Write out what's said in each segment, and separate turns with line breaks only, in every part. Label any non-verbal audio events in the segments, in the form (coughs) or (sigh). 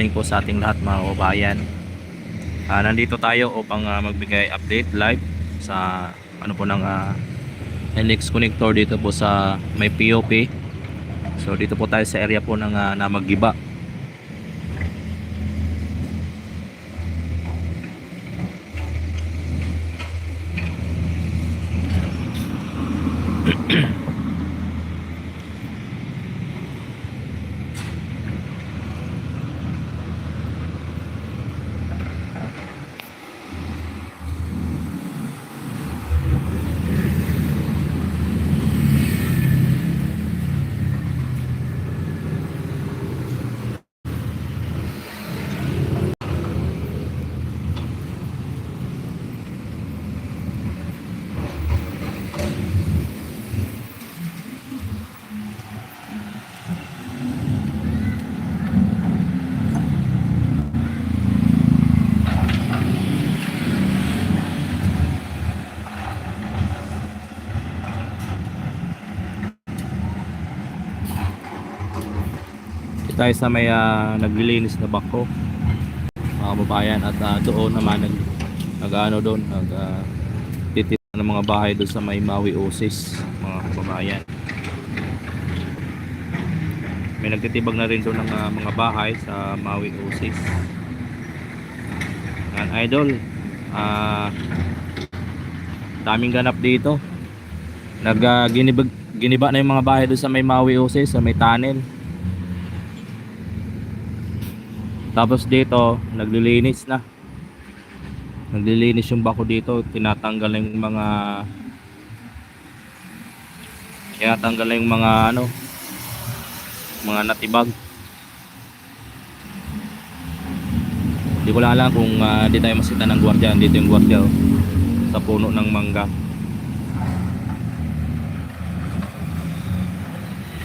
morning po sa ating lahat mga kababayan. Ah, nandito tayo upang ah, magbigay update live sa ano po ng ah, NX connector dito po sa may POP. So dito po tayo sa area po ng uh, Namagiba. Tayo sa may ah, naglilinis na bako mga kababayan at ah, doon naman nag, nag ano doon nag uh, ng mga bahay doon sa may Maui Oasis mga kababayan. May nagtitibag na rin doon ng ah, mga bahay sa Maui Oasis. Yan idol ah daming ganap dito. Nag ah, ginibag, giniba na yung mga bahay doon sa may Maui Oasis sa may tunnel Tapos dito, naglilinis na. Naglilinis yung bako dito, tinatanggal na yung mga tinatanggal na yung mga ano mga natibag. Hindi ko lang alam kung ah, di tayo masita ng gwardiya. Dito yung gwardiya oh, sa puno ng mangga.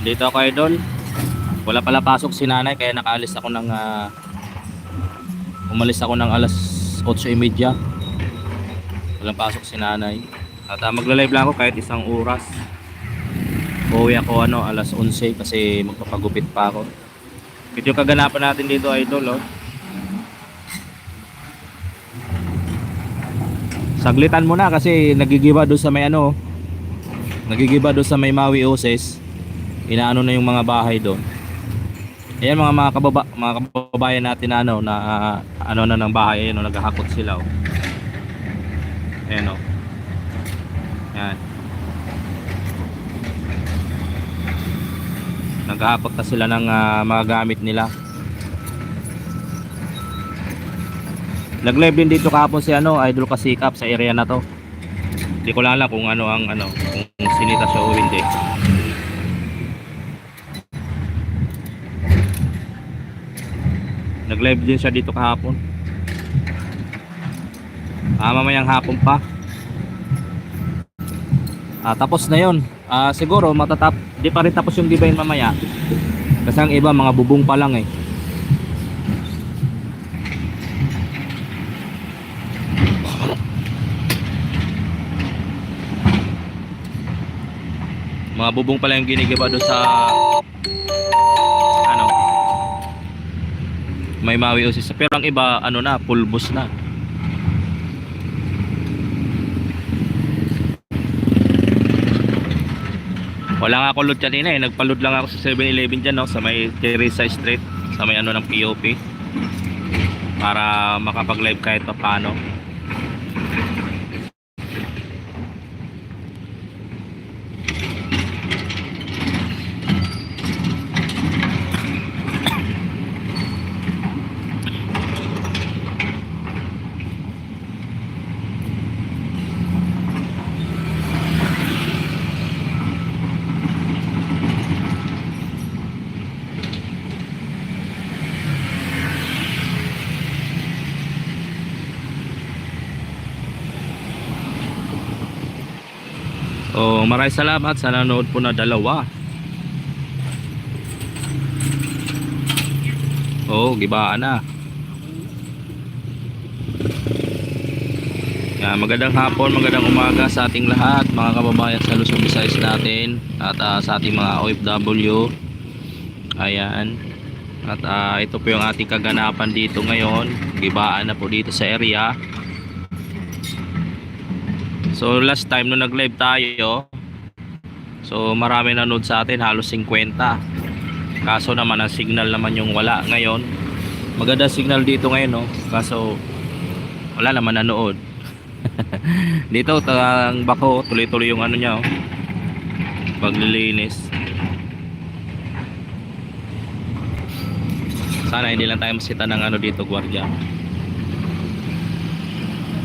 Dito ako idol. Wala pala pasok si nanay kaya nakaalis ako ng ah, umalis ako ng alas 8.30 walang pasok si nanay. At uh, magla-live lang ako kahit isang oras. Uuwi ako ano alas 11 kasi magpapagupit pa ako. Ito yung kaganapan natin dito idol oh. saglitan mo na kasi nagigiba doon sa may ano nagigiba doon sa may Maui Oses inaano na yung mga bahay doon Ayan mga mga kababa, mga kababayan natin na ano na ah, ano na ng bahay ayun oh, naghahakot sila oh. Ayan oh. Ayan. Naghahakot na sila ng ah, mga gamit nila. Nag-live din dito kahapon si ano, Idol Kasikap sa area na to. Hindi ko lang alam kung ano ang ano, kung sinita siya o hindi. Nag-live din siya dito kahapon. Ah, mamayang hapon pa. Ah, tapos na 'yon. Ah, siguro matatap di pa rin tapos yung divine mamaya. Kasi ang iba mga bubong pa lang eh. Mga bubong pa lang yung ginigiba doon sa may mawi usis pero ang iba ano na pulbos na. Wala nga ako load kanina eh. Nagpa-load lang ako sa 7-Eleven dyan no, sa may Teresa Street. Sa may ano ng POP para makapag live kahit pa paano Oh, maraming salamat sa nanood po na dalawa. Oh, gibaan na. Yan, magandang hapon, magandang umaga sa ating lahat, mga kababayan sa Luzon, Visayas natin at ah, sa ating mga OFW. Ayan. At ah, ito po yung ating kaganapan dito ngayon. Gibaan na po dito sa area. So last time nung nag-live tayo, so marami nanood sa atin, halos 50. Kaso naman ang signal naman yung wala ngayon. Maganda signal dito ngayon no. Kaso wala naman nanood. (laughs) dito ang bako, tuloy-tuloy yung ano niya oh. Paglilinis. Sana hindi lang tayo masita ng ano dito, gwardiya.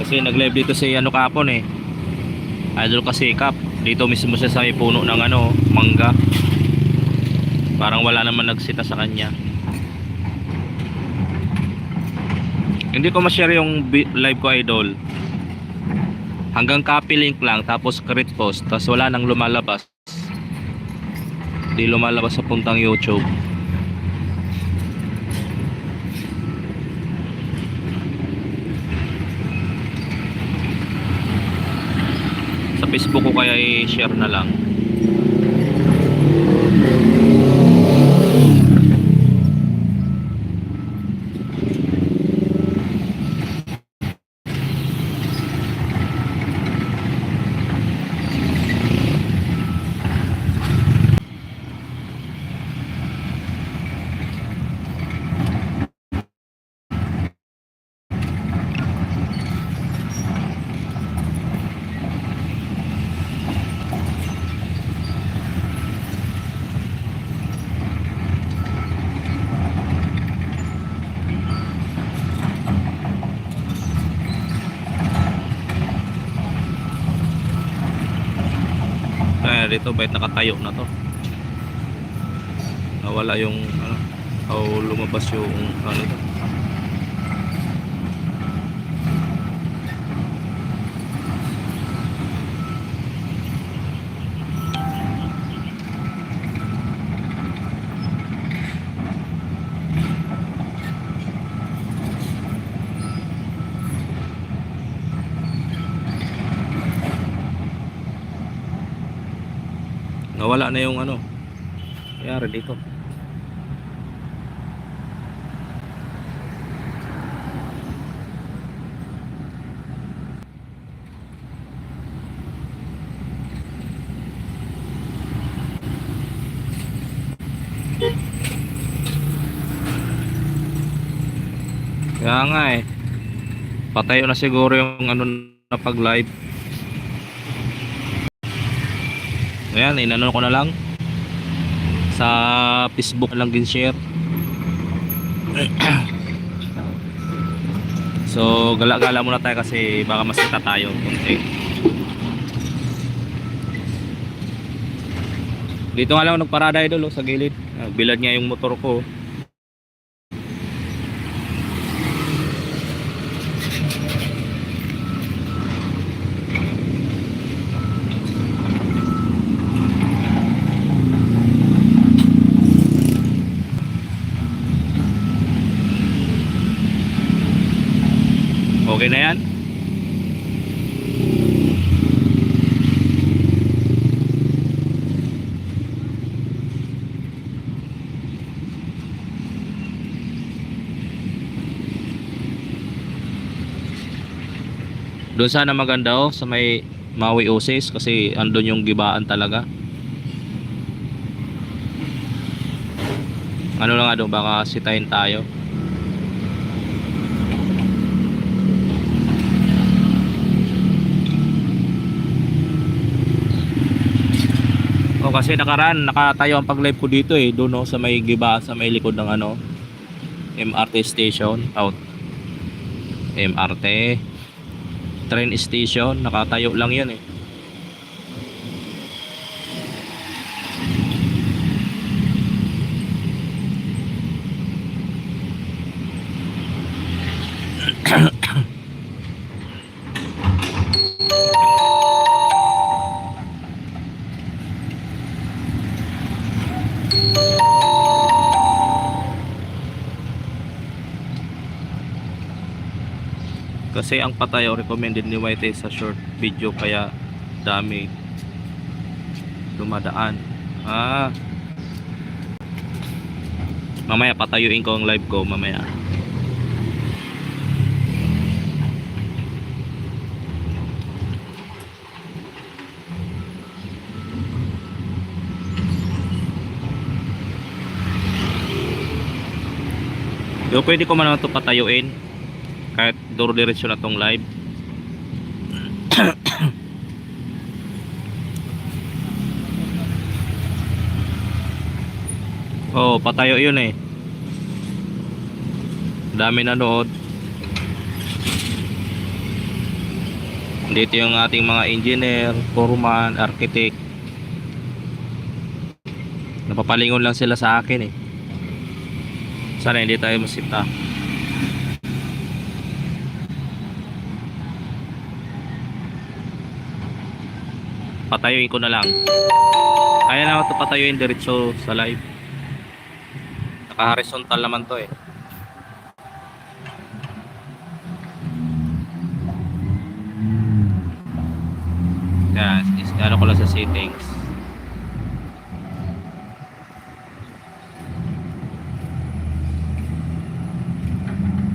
Kasi nag-live dito si ano kapon eh. Idol kasi kap. Dito mismo siya sa may puno ng ano, mangga. Parang wala naman nagsita sa kanya. Hindi ko ma-share yung live ko idol. Hanggang copy link lang tapos credit post tapos wala nang lumalabas. Hindi lumalabas sa puntang YouTube. Facebook ko kaya i-share na lang. Dito bait nakatayo na to. Nawala yung ano, o lumabas yung ano ito. Nawala na yung ano. Kaya dito. Kaya nga eh. Patayo na siguro yung ano na pag live. Ayan, inano ko na lang. Sa Facebook lang din share. (clears throat) so, gala-gala muna tayo kasi baka masita tayo konti. Dito nga lang nagparada idol oh, sa gilid. Bilad nga yung motor ko. Okay na yan? Doon sana maganda oh, sa may Maui Oasis kasi andun yung gibaan talaga. Ano lang nga doon, baka sitahin tayo. Kasi nakaraan, nakatayo ang pag-live ko dito eh, doon no, sa may giba, sa may likod ng ano, MRT station, out. MRT train station, nakatayo lang 'yan eh. Kasi ang patayo recommended ni White sa short video kaya dami dumadaan. Ah. Mamaya patayuin ko ang live ko mamaya. Yo, pwede ko man naman ito patayuin duro diretso na tong live. (coughs) Oh, patayo yun eh. Dami nanood. Dito yung ating mga engineer, foreman, architect. Napapalingon lang sila sa akin eh. Sana hindi tayo masita. Patayuin ko na lang. Kaya naman ito patayuin diretso sa live. Naka-horizontal naman to eh. Yan, is ano ko lang sa settings.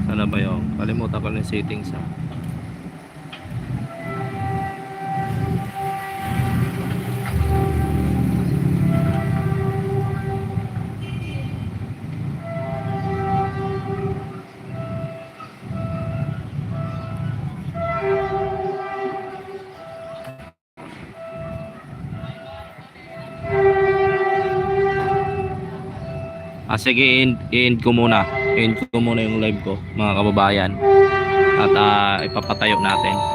Sana ba yun? Kalimutan ko na yung settings ah. Ah, sige, i-end, i-end ko muna. I-end ko muna yung live ko, mga kababayan. At ah, ipapatayo natin.